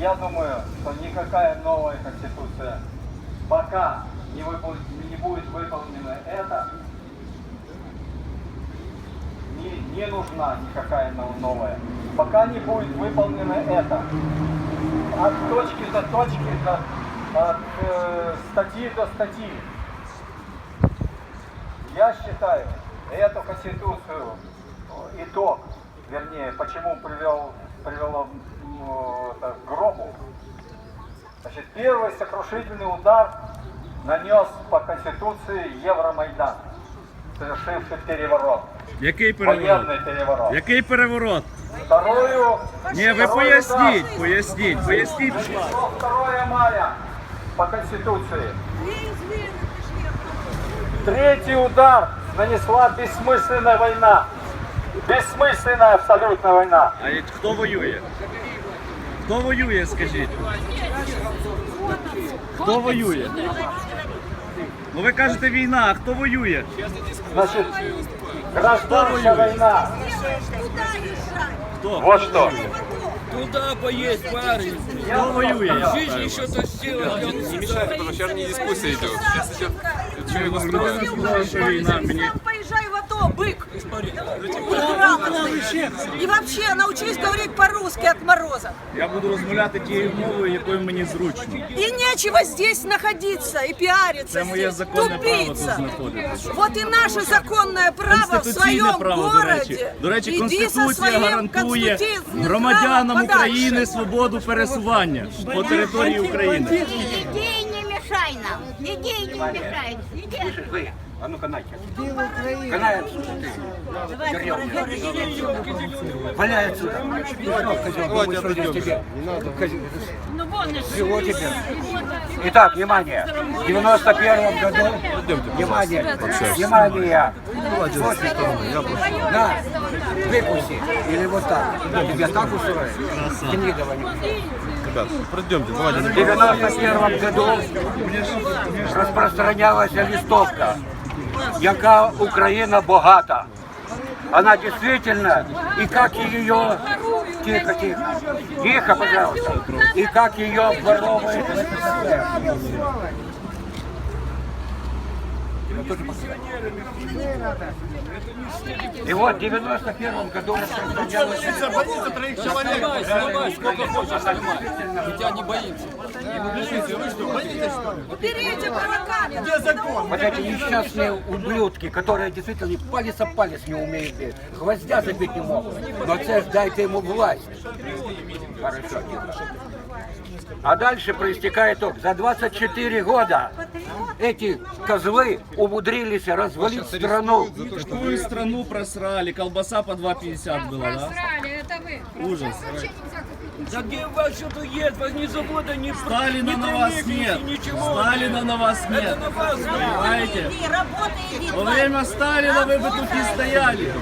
я думаю, что никакая новая конституция, пока не, выпол- не будет выполнено это, не, не нужна никакая но- новая. Пока не будет выполнено это, от точки до точки, от, от, э, статьи до статьи, я считаю, эту конституцию, э, итог, вернее, почему привел, привело ну, это, к гробу, значит, первый сокрушительный удар нанес по конституции Евромайдан, совершивший переворот, Який переворот? военный переворот. Який переворот? Вторую, Ні, ви второй поясніть, удар поясніть, поясніть. нанесло 2 мая по конституции. Третий удар нанесла бессмысленная война. Бессмысленная абсолютно война. А як- хто воює? Хто воює, скажіть? Хто воює? Ну ви кажете війна, а хто воює? Значит, гражданская война. Хто? Вот что. Куда поесть, парень? Хто воює? я Жизнь еще то сделать. Не мешайте, потому что сейчас не дискуссия идет. Сейчас идет что его Ви строят. не сказали, що війна мені. Сам поезжай в АТО, бык! Грамотный. И вообще научись говорить по-русски от мороза. Я буду розмовляти тією мовою, якою мені зручно. И нечего здесь находиться и пиариться Це моє здесь. законне право тут Тупица. знаходитися. Вот и наше законное право в Конституційне своем право, до городе. речі. До речі, Иди со Конституція своим гарантує конституционным громадянам правом подальше. України свободу пересування по території України. Иди не мешай нам. Иди не мешай. Иди. А ну-ка, Надя. Канай. Валяй отсюда. Ну, что здесь тебе. Козел. Всего тебе. Итак, внимание. В 91 году, внимание, внимание. На, выкуси. Или вот так. Тебя так устроит? Демидова. Ребят, пройдемте, давайте. В 91 году розпространялася листовка, яка Україна богата. Она действительно, и как ее, тихо, тихо, тихо, пожалуйста, и как ее И вот в 91 году распространялась Тебя не боится. Уберите провокатора. Вот эти несчастные ублюдки, которые действительно палец о палец не умеют бить, гвоздя забить не могут. Но це ж дайте ему власть. Хорошо. А дальше проистекает итог. За 24 года эти козлы умудрились развалить страну. Какую страну просрали? Колбаса по 2,50 была, да? Ужас. Да где у вас что-то есть? Вас ни завода, ни Сталина на вас нет. Ничего. Сталина на вас нет. Это на вас. Понимаете? Во время Сталина вы бы тут не стояли.